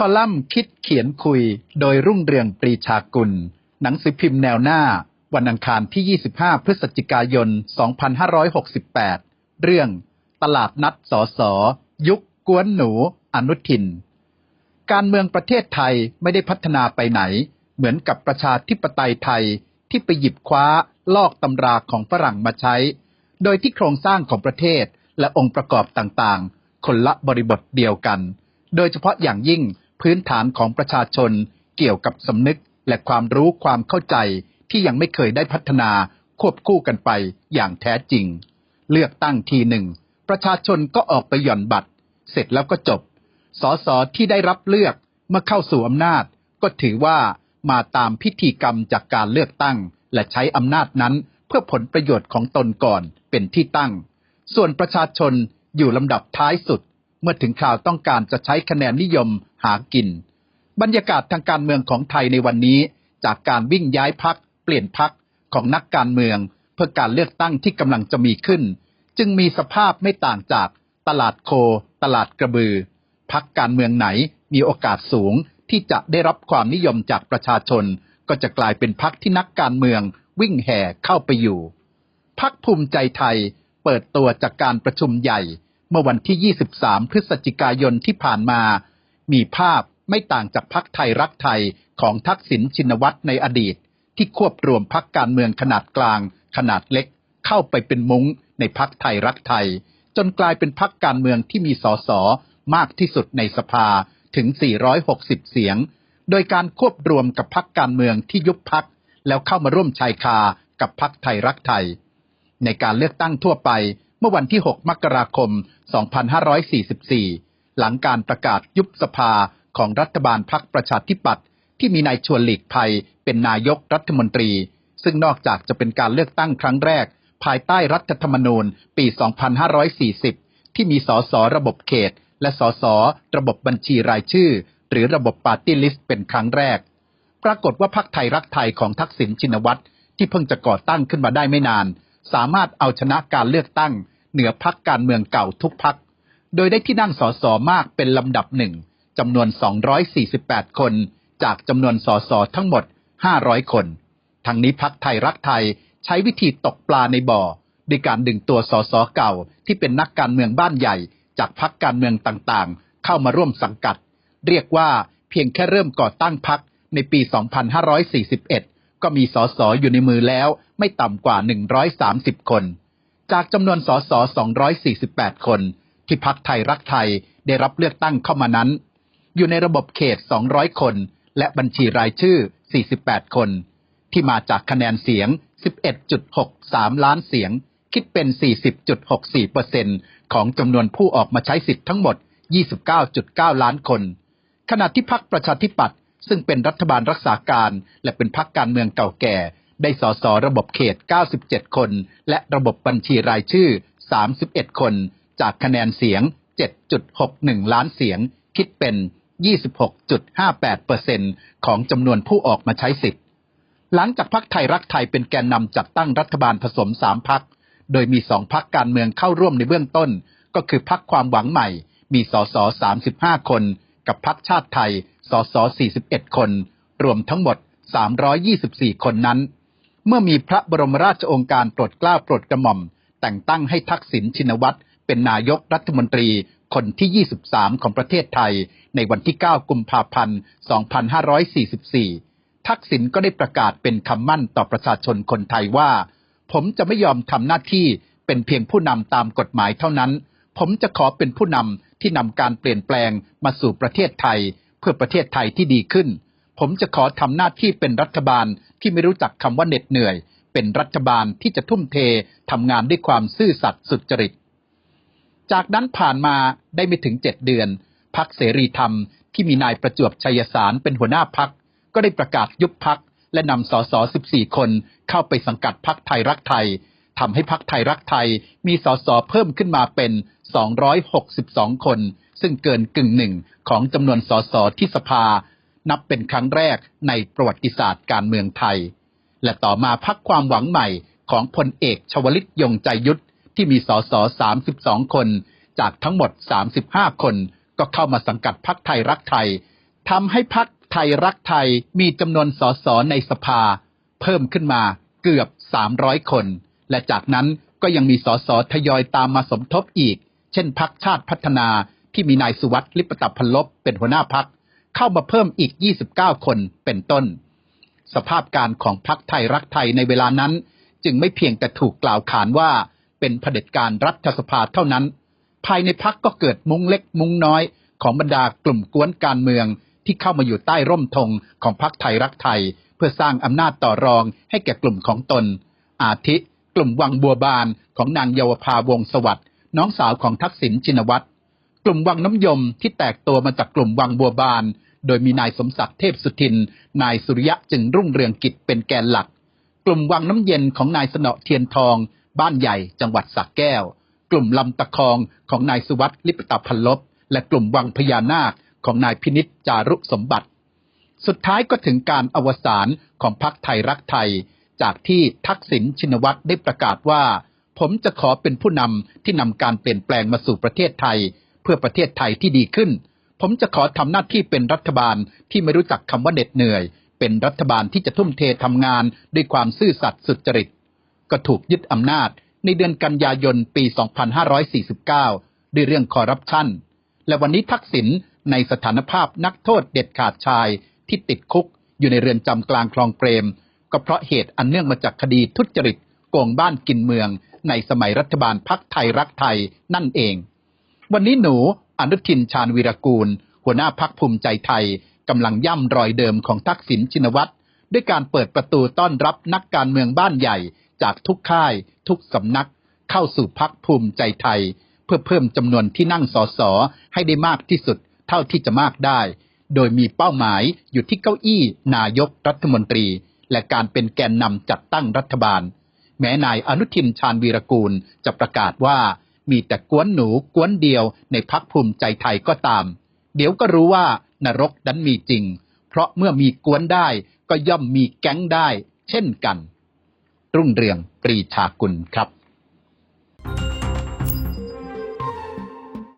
คอลัมน์คิดเขียนคุยโดยรุ่งเรืองปรีชากุล หนังสือพิมพ์แนวหน้า วันอังคารที่ 25 พฤศจิกายน 2568 เรื่องตลาดนัดสอสอยุคกวนหนู อนุทิน การเมืองประเทศไทยไม่ได้พัฒนาไปไหน เหมือนกับประชาธิปไตยไทยที่ไปหยิบคว้าลอกตำราของฝรั่งมาใช้ โดยที่โครงสร้างของประเทศและองค์ประกอบต่างๆ คนละบริบทเดียวกัน โดยเฉพาะอย่างยิ่ง พื้นฐานของประชาชนเกี่ยวกับสำนึกและความรู้ความเข้าใจที่ยังไม่เคยได้พัฒนาควบคู่กันไปอย่างแท้จริง เลือกตั้งทีหนึ่ง ประชาชนก็ออกไปหย่อนบัตร เสร็จแล้วก็จบ สสที่ได้รับเลือกเมื่อเข้าสู่อำนาจ ก็ถือว่ามาตามพิธีกรรมจากการเลือกตั้ง และใช้อำนาจนั้นเพื่อผลประโยชน์ของตนก่อนเป็นที่ตั้ง ส่วนประชาชนอยู่ลำดับท้ายสุด เมื่อถึงคราวต้องการจะใช้คะแนนนิยมหากิน บรรยากาศทางการเมืองของไทยในวันนี้ จากการวิ่งย้ายพัก เปลี่ยนพักของนักการเมือง เพื่อการเลือกตั้งที่กำลังจะมีขึ้น จึงมีสภาพไม่ต่างจากตลาดโค ตลาดกระบือ พักการเมืองไหนมีโอกาสสูงที่จะได้รับความนิยมจากประชาชน ก็จะกลายเป็นพักที่นักการเมืองวิ่งแห่เข้าไปอยู่ พักภูมิใจไทยเปิดตัวจากการประชุมใหญ่ เมื่อวันที่ 23 พฤศจิกายนที่ผ่านมา มีภาพไม่ต่างจากพักไทยรักไทยของทักษิณชินวัตรในอดีต ที่ควบรวมพักการเมืองขนาดกลาง ขนาดเล็ก เข้าไปเป็นมุ้งในพักไทยรักไทย จนกลายเป็นพักการเมืองที่มีสสมากที่สุดในสภาถึง 460 เสียง โดยการควบรวมกับพักการเมืองที่ยุบพักแล้วเข้ามาร่วมชายคากับพักไทยรักไทย ในการเลือกตั้งทั่วไป เมื่อวันที่ 6 มกราคม 2544 หลังการประกาศยุบสภาของรัฐบาลพักประชาธิปัตย์ที่มีนายชวนหลีกภัยเป็นนายกรัฐมนตรี ซึ่งนอกจากจะเป็นการเลือกตั้งครั้งแรก ภายใต้รัฐธรรมนูญปี 2540 ที่มีสสระบบเขต และสสระบบบัญชีรายชื่อ หรือระบบปาร์ตี้ลิสต์เป็นครั้งแรก ปรากฏว่าพักไทยรักไทยของทักษิณชินวัตรที่เพิ่งจะก่อตั้งขึ้นมาได้ไม่นาน สามารถเอาชนะการเลือกตั้ง เหนือพักการเมืองเก่าทุกพัก โดยได้ที่นั่งสสมากเป็นลำดับหนึ่งจำนวน 248 คน จากจำนวนสสทั้งหมด 500 คนทั้งนี้พักไทยรักไทยใช้วิธีตกปลาในบ่อด้วยการดึงตัวสสเก่าที่เป็นนักการเมืองบ้านใหญ่ จากพักการเมืองต่างๆ เข้ามาร่วมสังกัด เรียกว่าเพียงแค่เริ่มก่อตั้งพักในปี 2541 ก็มีสสอยู่ในมือแล้วไม่ต่ำกว่า 130 คน จากจำนวนสส248 คน ที่พักไทยรักไทยได้รับเลือกตั้งเข้ามานั้น อยู่ในระบบเขต 200 คน และบัญชีรายชื่อ 48 คน ที่มาจากคะแนนเสียง 11.63 ล้านเสียง คิดเป็น 40.64%ของจำนวนผู้ออกมาใช้สิทธิ์ทั้งหมด 29.9 ล้านคน ขณะที่พักประชาธิปัตย์ ซึ่งเป็นรัฐบาลรักษาการและเป็นพักการเมืองเก่าแก่ ได้สสระบบเขต 97 คน และระบบบัญชีรายชื่อ 31 คน จากคะแนนเสียง 7.61 ล้านเสียง คิดเป็น 26.58%ของจำนวนผู้ออกมาใช้สิทธิ์ หลังจากพักไทยรักไทยเป็นแกนนำจัดตั้งรัฐบาลผสมสามพักโดยมีสองพักการเมืองเข้าร่วมในเบื้องต้น ก็คือพักความหวังใหม่ มีสส 35 คน กับพักชาติไทย สส 41 คน รวมทั้งหมด 324 คนนั้น เมื่อมีพระบรมราชโองการโปรดเกล้าโปรดกระหม่อม แต่งตั้งให้ทักษิณชินวัตรเป็นนายกรัฐมนตรีคนที่ 23 ของประเทศไทย ในวันที่ 9 กุมภาพันธ์ 2544 ทักษิณก็ได้ประกาศเป็นคำมั่นต่อประชาชนคนไทยว่า ผมจะไม่ยอมทำหน้าที่เป็นเพียงผู้นำตามกฎหมายเท่านั้น ผมจะขอเป็นผู้นำที่นำการเปลี่ยนแปลงมาสู่ประเทศไทย เพื่อประเทศไทยที่ดีขึ้น ผมจะขอทำหน้าที่เป็นรัฐบาลที่ไม่รู้จักคำว่าเหน็ดเหนื่อย เป็นรัฐบาลที่จะทุ่มเททำงานด้วยความซื่อสัตย์สุจริต จากนั้นผ่านมาได้ไม่ถึงเจ็ดเดือนพักเสรีธรรมที่มีนายประจวบชัยสารเป็นหัวหน้าพัก ก็ได้ประกาศยุบพักและนำสส 14 คนเข้าไปสังกัดพักไทยรักไทยทำให้พักไทยรักไทยมีสสเพิ่มขึ้นมาเป็น 262 คน ซึ่งเกินกึ่งหนึ่งของจำนวนสสที่สภา นับเป็นครั้งแรกในประวัติศาสตร์การเมืองไทย และต่อมาพักความหวังใหม่ของพลเอกชวลิตยงใจยุทธที่มีสส32 คน จากทั้งหมด 35 คน ก็เข้ามาสังกัดพักไทยรักไทยทำให้พักไทยรักไทยมีจำนวนสสในสภา เพิ่มขึ้นมาเกือบ 300 คน และจากนั้นก็ยังมีสสทยอยตามมาสมทบอีก เช่นพักชาติพัฒนา ที่มีนายสุวัสดิ์ลิปตพันลบเป็นหัวหน้าพักเข้ามาเพิ่มอีก 29 คนเป็นต้น สภาพการของพักไทยรักไทยในเวลานั้น จึงไม่เพียงแต่ถูกกล่าวขานว่าเป็นเผด็จการรัฐสภาเท่านั้น ภายในพักก็เกิดมุ้งเล็กมุ้งน้อยของบรรดากลุ่มกวนการเมืองที่เข้ามาอยู่ใต้ร่มธงของพักไทยรักไทย เพื่อสร้างอำนาจต่อรองให้แก่กลุ่มของตน อาทิ กลุ่มวังบัวบานของนางเยาวภาวงศ์สวัสด์น้องสาวของทักษิณชินวัตร กลุ่มวังน้ำยมที่แตกตัวมาจากกลุ่มวังบัวบาน โดยมีนายสมศักดิ์เทพสุทิน นายสุริยะจึงรุ่งเรืองกิจเป็นแกนหลัก กลุ่มวังน้ำเย็นของนายสนอเทียนทอง บ้านใหญ่จังหวัดสักแก้ว กลุ่มลำตะคองของนายสุวัสดิ์ลิปตาพันลบ และกลุ่มวังพญานาคของนายพินิษจารุสมบัติ สุดท้ายก็ถึงการอวสานของพรรคไทยรักไทย จากที่ทักษิณชินวัตรได้ประกาศว่า ผมจะขอเป็นผู้นำที่นำการเปลี่ยนแปลงมาสู่ประเทศไทย พื่อประเทศไทยที่ดีขึ้น ผมจะขอทำหน้าที่เป็นรัฐบาลที่ไม่รู้จักคำว่าเหน็ดเหนื่อย เป็นรัฐบาลที่จะทุ่มเททำงานด้วยความซื่อสัตย์สุจริต ก็ถูกยึดอำนาจในเดือนกันยายนปี 2549 ด้วยเรื่องคอร์รัปชัน และวันนี้ทักษิณในสถานภาพนักโทษเด็ดขาดชายที่ติดคุกอยู่ในเรือนจำกลางคลองเปรม ก็เพราะเหตุอันเนื่องมาจากคดีทุจริตโกงบ้านกินเมือง ในสมัยรัฐบาลพักไทยรักไทยนั่นเอง วันนี้หนูอนุทินชาญวีรกูล หัวหน้าพักภูมิใจไทยกำลังย่ำรอยเดิมของทักษิณชินวัตรด้วยการเปิดประตูต้อนรับนักการเมืองบ้านใหญ่ จากทุกค่าย ทุกสำนัก เข้าสู่พักภูมิใจไทย เพื่อเพิ่มจำนวนที่นั่งสสให้ได้มากที่สุด เท่าที่จะมากได้ โดยมีเป้าหมายอยู่ที่เก้าอี้ นายกรัฐมนตรี และการเป็นแกนนำจัดตั้งรัฐบาล แม้นายอนุทินชาญวีรกูลจะประกาศว่า มีแต่กวนหนูกวนเดียวในพักภูมิใจไทยก็ตาม เดี๋ยวก็รู้ว่านรกนั้นมีจริง เพราะเมื่อมีกวนได้ก็ย่อมมีแก๊งได้ เช่นกัน รุ่งเรืองปรีชากุลครับ